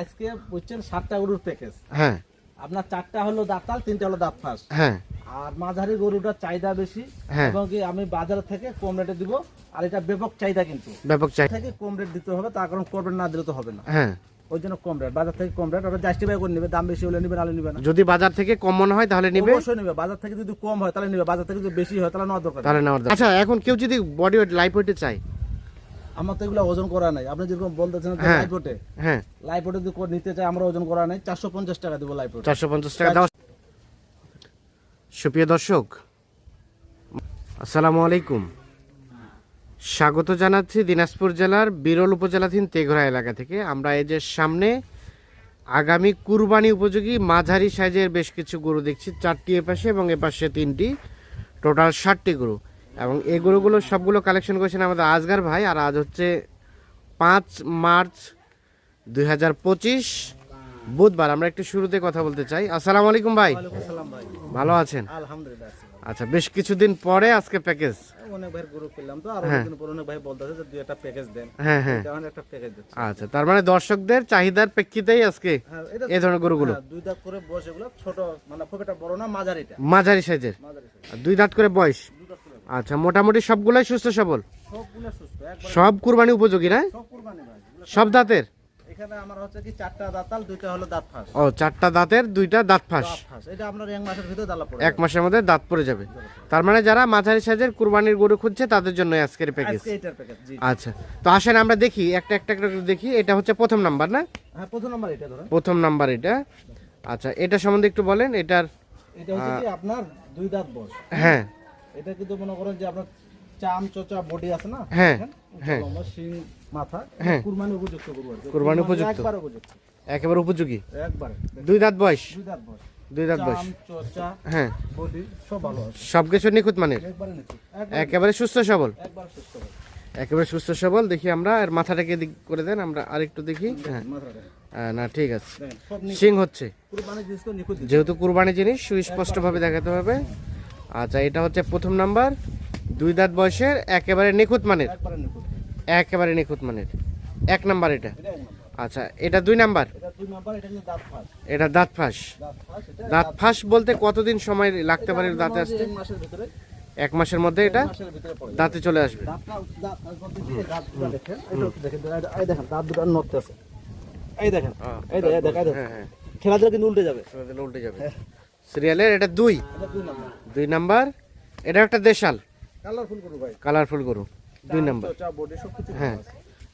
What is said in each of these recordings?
আজকে বুঝছেন সাতটা গরুর প্যাকেজ হ্যাঁ। আপনার চারটা হলো দাঁতাল তিনটা হলো দাঁত ফাঁস হ্যাঁ। আর মাঝারি গরুটার চাহিদা বেশি হ্যাঁ। এবং কি আমি বাজার থেকে কম রেটে দিব আর এটা ব্যাপক চাহিদা কিন্তু। ব্যাপক চাই থেকে কম রেট দিতে হবে তার কারণ কম রেট না দিলে তো হবে না। হ্যাঁ। ওই জন্য কম রেট বাজার থেকে কম রেট ওটা জাস্টিফাই করে নেবে দাম বেশি হলে নেবে নাহলে নেবে না। যদি বাজার থেকে কম মনে হয় তাহলে নিবে। অবশ্যই নেবে বাজার থেকে যদি কম হয় তাহলে নেবে বাজার থেকে যদি বেশি হয় তাহলে নেওয়ার দরকার তাহলে নেওয়ার দরকার। আচ্ছা এখন কেউ যদি বডি ওয়েট লাইফ ওয়েটে চাই আমার তো এগুলো ওজন করা নাই। আপনি যেরকম বলতেছেন হ্যাঁ। লাইফ হ্যাঁ। লাইফ ওটে যদি নিতে চাই আমরা ওজন করা নাই। চারশো পঞ্চাশ টাকা দেবো লাইফ ওটে চারশো পঞ্চাশ টাকা দেওয়া সুপ্রিয় দর্শক আসসালামু আলাইকুম। স্বাগত জানাচ্ছি দিনাজপুর জেলার বিরল উপজেলাধীন তেঘরা এলাকা থেকে। আমরা এই যে সামনে আগামী কুরবানি উপযোগী মাঝারি সাইজের বেশ কিছু গরু দেখছি। চারটি এপাশে এবং এপাশে তিনটি। টোটাল ষাটটি গরু। এবং এই গরুগুলো সবগুলো কালেকশন করেছেন আমাদের আজগার ভাই আর আজ হচ্ছে পাঁচ মার্চ দুই হাজার পঁচিশ বুধবার। আমরা একটু শুরুতে কথা বলতে চাই। আসসালামু আলাইকুম ভাই। ভালো আছেন? আচ্ছা বেশ কিছুদিন পরে আজকে প্যাকেজ হ্যাঁ। হ্যাঁ হ্যাঁ। আচ্ছা তার মানে দর্শকদের চাহিদার প্রেক্ষিতেই আজকে হ্যাঁ এই ধরনের গরুগুলো। দুই দাঁত করে বয়স এগুলো ছোট মানে খুব একটা বড় না মাঝারিটা। মাঝারি সাইজের। দুই দাঁত করে বয়স? আচ্ছা মোটামুটি সবগুলাই সুস্থ সবল? সব কুরবানি উপযোগী না? সব দাঁতের? এখানে আমার হচ্ছে কি চারটা দাঁতাল দুইটা হলো দাঁত ফাঁস। ও চারটা দাঁতের দুইটা দাঁত ফাঁস? এটা আপনার এক মাসের ভিতরে দালা পড়ে এক মাসের মধ্যে দাঁত পড়ে যাবে। তার মানে যারা মাঝারি সাইজের কুরবানির গরু খুঁজছে তাদের জন্য আজকের প্যাকেজ আচ্ছা তো আসেন আমরা দেখি একটা একটা করে দেখি এটা হচ্ছে প্রথম নাম্বার না? হ্যাঁ প্রথম নাম্বার এটা ধরুন। প্রথম নাম্বার এটা। আচ্ছা এটা সম্বন্ধে একটু বলেন এটার এটা হচ্ছে কি আপনার দুই দাঁত বয়স। হ্যাঁ। এটা কিন্তু মনে করেন যে আপনার চাম চোচা বডি আছে না? হ্যাঁ, হ্যাঁ। শিং মাথা হ্যাঁ। কুরবানি উপযুক্ত কুরবানি উপযুক্ত। একবার উপযুক্ত। একেবারে উপযোগী? একবার। দুই দাঁত বয়স? দুই দাঁত বয়স। দুই দাঁত বয়স? হ্যাঁ। সব সবকিছু নিখুঁত মানের? একেবারে সুস্থ সবল? একবার সুস্থ সবল। দেখি আমরা এর মাথাটাকে দিক করে দেন আমরা আরেকটু দেখি। হ্যাঁ। না ঠিক আছে। সিং হচ্ছে। যেহেতু কুরবানি জিনিস সুস্পষ্টভাবে দেখাতে হবে। আচ্ছা এটা হচ্ছে প্রথম নাম্বার। দুই দাঁত বয়সের একেবারে নিখুঁত মানের। একেবারে নিখুঁত। মানের। এক নাম্বার এটা? আচ্ছা এটা দুই নাম্বার? এটা দাঁত ফাঁস। দাঁত ফাঁস? বলতে কতদিন সময় লাগতে পারে দাঁতে আসতে? এক মাসের মধ্যে এটা। দাঁতে চলে আসবে। দাঁতটা দাঁত বলতে কি? দাঁত দুটো দেখেন। এটা একটু দেখেন এই দেখেন দাঁত দুটো নড়তে আছে এই দেখেন এই দেখেন এই দেখেন এই দেখেন। হ্যাঁ হ্যাঁ। খেলা দিলে কিন্তু উল্টে যাবে। উল্টে যাবে। সিরিয়ালের এটা দুই? দুই নাম্বার। এটা একটা দেশাল। কালারফুল করু ভাই। কালারফুল গরু। দুই নাম্বার। হ্যাঁ।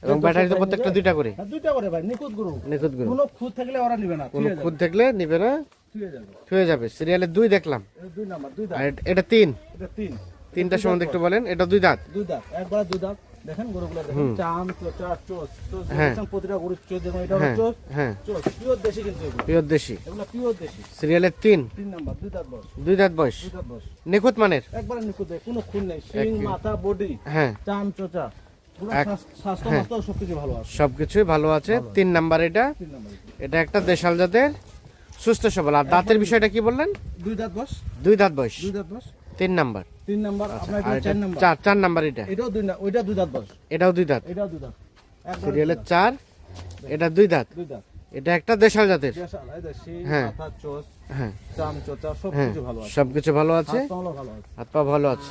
এবং ব্যাটারি তো প্রত্যেকটা দুইটা করে। হ্যাঁ দুইটা করে ভাই নিখুঁত গরু। নিখুঁত গরু। কোনো খুঁত থাকলে ওরা নিবে না কোনো খুদ দেখলে নিবে না যাবে। হয়ে যাবে। সিরিয়ালের দুই দেখলাম। এটা দুই নাম্বার দুই দাঁত। এটা তিন। এটা তিন। তিনটা সম্বন্ধে একটু বলেন এটা দুই দাঁত। দুই দাঁত। একবার দুই দাঁত। দেখেন গরুগুলো দেখেন চাম চোচ হ্যাঁ। প্রতিটা গরুর যেমন এটা হ্যাঁ চোচ হ্যাঁ। চোচ পিওর দেশি কিন্তু এগুলো। পিওর দেশি। এগুলো পিওর দেশি। সিরিয়ালের তিন। তিন নাম্বার দুই দাঁত বয়স। দুই দাঁত বয়স। দুই দাঁত বয়স। নিখুঁত মানের? একবারে নিখুঁত কোনো খুন নেই। শিং মাথা বডি হ্যাঁ। চাম চোচা। হ্যাঁ। মাস্ত সবকিছু ভালো আছে। সবকিছুই ভালো আছে। তিন নাম্বার এটা। এটা। একটা দেশাল জাতের সুস্থ সবল। আর দাঁতের বিষয়টা কি বললেন? দুই দাঁত বয়স। দুই দাঁত বয়স। দুই দাঁত বয়স। তিন নাম্বার। তিন নাম্বার আপনার এটা এটা চার নাম্বার। চার চার নাম্বার এটা? এটাও দুই না ওইটা দুই দাঁত বয়স এটাও দুই দাঁত? এটাও দুই দাঁত। সিরিয়ালের চার এটা দুই দাঁত? দুই দাঁত। এটা একটা দেশাল জাতের? হ্যাঁ। হ্যাঁ। সব হ্যাঁ কিছু ভালো আছে। সবকিছু ভালো আছে? হাত পা ভালো আছে?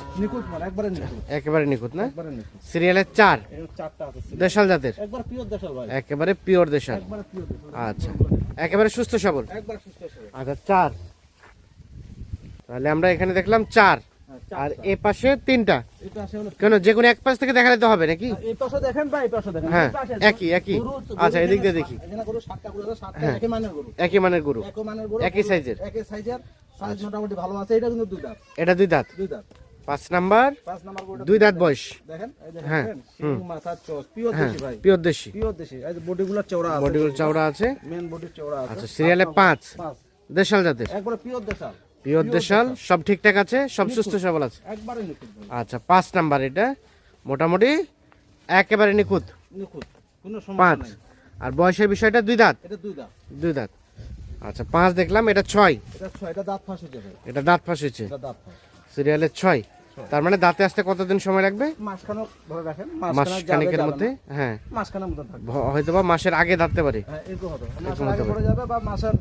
একবারে নিখুঁত। না? সিরিয়ালের চার। দেশাল জাতের? একবার পিওর দেশাল আচ্ছা। একেবারে সুস্থ সবল। আচ্ছা চার। তাহলে আমরা এখানে দেখলাম চার। হ্যাঁ, আর। এ পাশে তিনটা। কেন যে কোনো এক পাশ থেকে দেখা যেতে হবে নাকি? দেখেন হ্যাঁ, একই, একই। আচ্ছা, এদিক দিয়ে দেখি। হ্যাঁ। একই মানের গরু। একই সাইজের। এটা দুই দাঁত। এটা দুই দাঁত। পাঁচ নাম্বার দুই দাঁত বয়স। হ্যাঁ, পিওর হ্যাঁ দেশি বডিগুলো চওড়া আছে। বডিগুলো চওড়া আছে। মেন বডি চওড়া আচ্ছা সিরিয়ালে পাঁচ। পাঁচ। দেশাল জাতের। একবারে পিওর দেশাল। পিওর দেশাল সব ঠিকঠাক আছে? সব সুস্থ সবল আছে? আচ্ছা পাঁচ নাম্বার এটা। মোটামুটি একেবারে নিখুঁত। পাঁচ। আর বয়সের বিষয়টা দুই দাঁত? দুই দাঁত। আচ্ছা পাঁচ দেখলাম এটা ছয়। এটা দাঁত ফাঁস হয়ে হয়েছে? সিরিয়ালের ছয়। তার মানে দাঁতে আসতে কতদিন সময় লাগবে? মাসখানেক ধরে রাখেন মাস মাসখানেক যাবে, খানিকের যাবে মধ্যে? হ্যাঁ। হয়তো বা মাসের আগে দাঁততে পারে। হ্যাঁ এরকম মাসের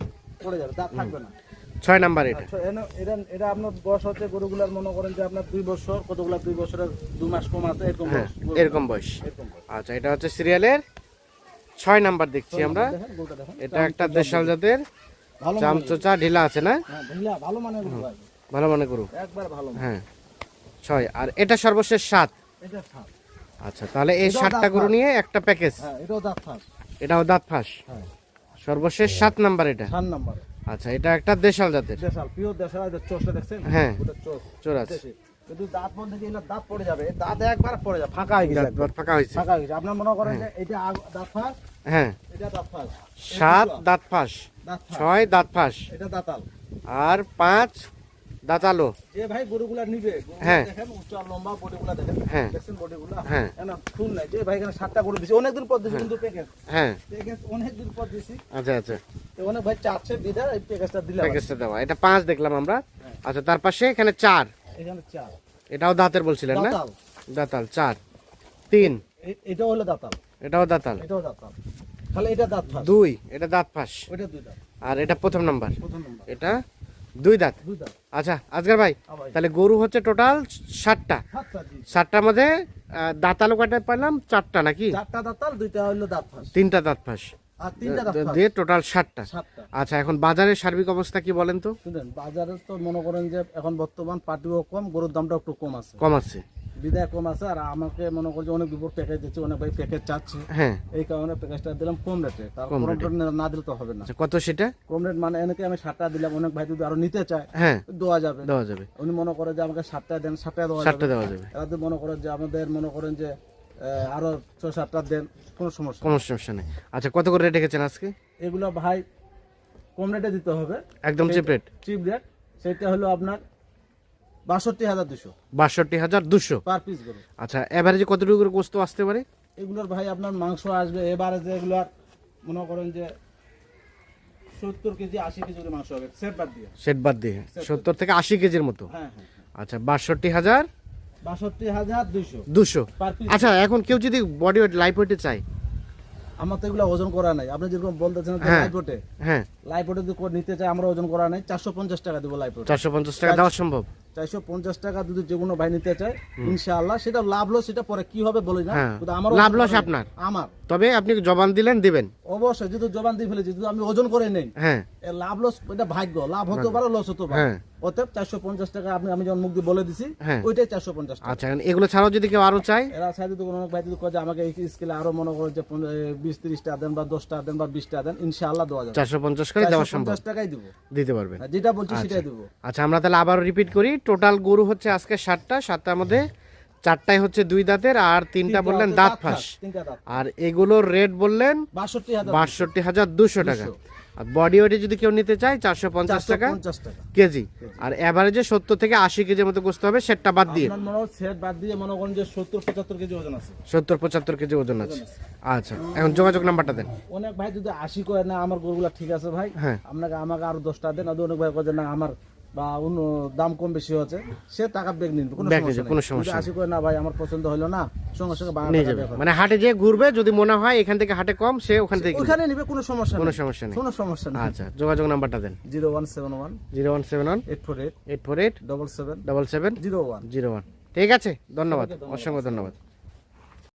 ছয় নাম্বার এটা। আচ্ছা এটা এটা আপনার বয়স হচ্ছে গরুগুলার মনে করেন যে আপনার দুই বছর কতগুলা দুই বছরের দু মাস কম আছে এরকম হ্যাঁ বয়স, এরকম বয়স। আচ্ছা এটা হচ্ছে সিরিয়ালের ছয় নাম্বার দেখছি আমরা। এটা একটা দেশাল জাতের চামচোচা ঢিলা আছে না? হ্যাঁ, ভালো গরু ভালো মনে করু একবার ভালো হ্যাঁ ছয়। আর এটা সর্বশেষ সাত। এটা সাত। আচ্ছা তাহলে এই সাতটা গরু নিয়ে একটা প্যাকেজ। হ্যাঁ, এটাও দাঁত ফাঁস। এটাও দাঁত ফাঁস। হ্যাঁ, সর্বশেষ সাত নাম্বার এটা। সাত নাম্বার। আচ্ছা এটা একটা দেশাল জাতের দেশাল, পিওর দেশাল, এটা চোষটা দেখছেন? হ্যাঁ। ওটা চোষ, চোর আছে কিন্তু দাঁত বলতে গেলে দাঁত পড়ে যাবে। দাঁত একবার পড়ে যাবে, ফাঁকা হয়ে গেছে একবার। ফাঁকা হয়েছে ফাঁকা হয়ে গেছে। আপনার মনে করেন যে এটা দাঁত ফাঁস, হ্যাঁ এটা দাঁত ফাঁস। সাত দাঁত ফাঁস। ছয় দাঁত ফাঁস এটা দাঁতাল। আর পাঁচ দাঁতালো যে ভাই গরুগুলা নিবে, হ্যাঁ। দেখেন, উচ্চ লম্বা বডিগুলা দেখেন। হ্যাঁ। দেখছেন বডিগুলা? হ্যাঁ। এখানে ফুল নাই। যে ভাই এখানে সাতটা গরু দিছি, পর দিছি কিন্তু প্যাকেজ। হ্যাঁ প্যাকেজ অনেকদিন পর দিছি। আচ্ছা আচ্ছা তো অনেক ভাই চাচ্ছে বিদায়, এই প্যাকেজটা দিলাম। প্যাকেজটা দেওয়া এটা পাঁচ দেখলাম আমরা আচ্ছা তার পাশে এখানে চার এখানে চার। এটাও দাঁতের বলছিলেন না দাঁতাল। চার তিন এ- এটাও হলো দাঁতাল। এটাও দাঁতাল এটাও দাঁতাল। খালি এটা দাঁত ফাঁস। দুই এটা দাঁত ফাঁস দুই দাঁত। আর এটা প্রথম নাম্বার প্রথম নাম্বার। এটা দুই দাঁত? আচ্ছা আজগার ভাই হ্যাঁ তাহলে গরু হচ্ছে টোটাল ষাটটা সাতটা সাতটার ষাটটার মধ্যে দাঁতালো কাটা পাইলাম? চারটা নাকি? চারটা দাঁতাল দুইটা হলো দাঁত ফাঁস। তিনটা দাঁত ফাঁস। আর তিনটা দাঁত দিয়ে টোটাল ষাটটা সাতটা। আচ্ছা এখন বাজারের সার্বিক অবস্থা কি বলেন তো? বাজারে তো মনে করেন যে এখন বর্তমান পাটিও কম গরুর দামটা একটু কম আছে। কম আছে। বিদায় কম আছে আর আমাকে মনে করছে অনেক বিপর প্যাকেজ দিচ্ছে অনেক ভাই প্যাকেজ চাচ্ছে। হ্যাঁ। এই কারণে প্যাকেজটা দিলাম কম রেটে তার কম রেট না দিলে তো হবে না। আচ্ছা কত সেটা? কম রেট মানে এনেকে আমি সাতটা দিলাম অনেক ভাই যদি আরও নিতে চায় হ্যাঁ। দেওয়া যাবে। দেওয়া যাবে। উনি মনে করে যে আমাকে সাতটা দেন সাতটা দেওয়া ষাটটা দেওয়া যাবে। এরা যদি মনে করেন যে আমাদের মনে করেন যে আরও ছয় সাতটা দেন কোনো সমস্যা কোনো সমস্যা নেই। আচ্ছা কত করে রেট রেখেছেন আজকে? এগুলো ভাই কম রেটে দিতে হবে। একদম চিপ রেট চিপ রেট সেটা হলো আপনার বাষট্টি হাজার দুশো। বাষট্টি হাজার দুশো। পার পিস গরু। আচ্ছা এভারেজে কতটুকু করে গোস্ত আসতে পারে? এগুলোর ভাই আপনার মাংস আসবে এবারে যে এগুলার মনে করেন যে সত্তর কেজি আশি কেজি মাংস হবে সেট বাদ দিয়ে। সেট বাদ দিয়ে সত্তর থেকে আশি কেজির মতো। হ্যাঁ হ্যাঁ আচ্ছা বাষট্টি হাজার বাষট্টি হাজার দুশো। পিস আচ্ছা এখন কেউ যদি বডি ওয়েট লাইফ ওয়েটে চায়? আমার তো এগুলো ওজন করা নাই। আপনি যেরকম বলতেছেন হ্যাঁ। লাইফ ওটে হ্যাঁ। যদি নিতে চাই আমরা ওজন করা নাই। চারশো পঞ্চাশ টাকা দেবো লাইফ চারশো পঞ্চাশ টাকা দেওয়া সম্ভব? চারশো পঞ্চাশ টাকা যদি যে কোনো ভাই নিতে চায় ইনশাআল্লাহ সেটা লাভ লস সেটা পরে কি হবে বলি না হ্যাঁ। কিন্তু আমার লাভ লস আপনার? আমার তবে আপনি জবান দিলেন দিবেন। অবশ্যই যদি জবান দিয়ে ফেলেছি যদি আমি ওজন করে নেই। হ্যাঁ। লাভ লস এটা ভাগ্য। লাভ হতে পারে লস হতে পারে। হ্যাঁ। অতএব চারশো পঞ্চাশ টাকা আপনি আমি যখন মুখ দিয়ে বলে দিছি হ্যাঁ। ওইটাই চারশো পঞ্চাশ আচ্ছা এগুলো ছাড়াও যদি কেউ আরও চায়? এরা তো কোনো ভাই যদি যে আমাকে এই স্কেলে আরও মনে করে যে বিশ দেন বা দশ টাকা দেন বা বিশ টাকা দেন ইনশাআল্লাহ দেওয়া যাবে। চারশো পঞ্চাশ করে দেওয়া সম্ভব। পঞ্চাশ টাকাই দিব। দিতে পারবেন। আর যেটা বলছি সেটাই দিব। আচ্ছা আমরা তাহলে আবার রিপিট করি। টোটাল গরু হচ্ছে আজকে সাতটা সাতটার মধ্যে চারটায় হচ্ছে দুই দাঁতের আর তিনটা বললেন দাঁত ফাঁস। আর এগুলোর রেট বললেন বাষট্টি হাজার দুশো। টাকা। আর বডি ওয়েটে যদি কেউ নিতে চায় চারশো পঞ্চাশ টাকা কেজি। আর এভারেজে সত্তর থেকে আশি কেজির মতো গোস্ত হবে সেটটা বাদ দিয়ে। সেট বাদ দিয়ে মনে করেন যে সত্তর পঁচাত্তর কেজি ওজন আছে। সত্তর পঁচাত্তর কেজি ওজন আছে। আচ্ছা এখন যোগাযোগ নাম্বারটা দেন। অনেক ভাই যদি আশি করে না আমার গরুগুলা ঠিক আছে ভাই। হ্যাঁ। আপনাকে আমাকে আরও দশটা দেন অনেক ভাই যে না আমার বা অন্য দাম কম বেশি হচ্ছে সে টাকা ব্যাগ নিন কোনো সমস্যা নিবে, কোনো সমস্যা আশি করে না ভাই আমার পছন্দ হলো না সঙ্গে সঙ্গে বাংলা নিয়ে যাবে। মানে হাটে যেয়ে ঘুরবে যদি মনে হয় এখান থেকে হাটে কম সে ওখান থেকে। ওইখানে নিবে কোনো সমস্যা কোনো সমস্যা নেই। কোনো সমস্যা নেই। আচ্ছা যোগাযোগ নাম্বারটা দেন। Zero one seven one zero one seven one eight four eight eight four eight double seven double seven zero one zero one. ঠিক আছে ধন্যবাদ। অসংখ্য ধন্যবাদ।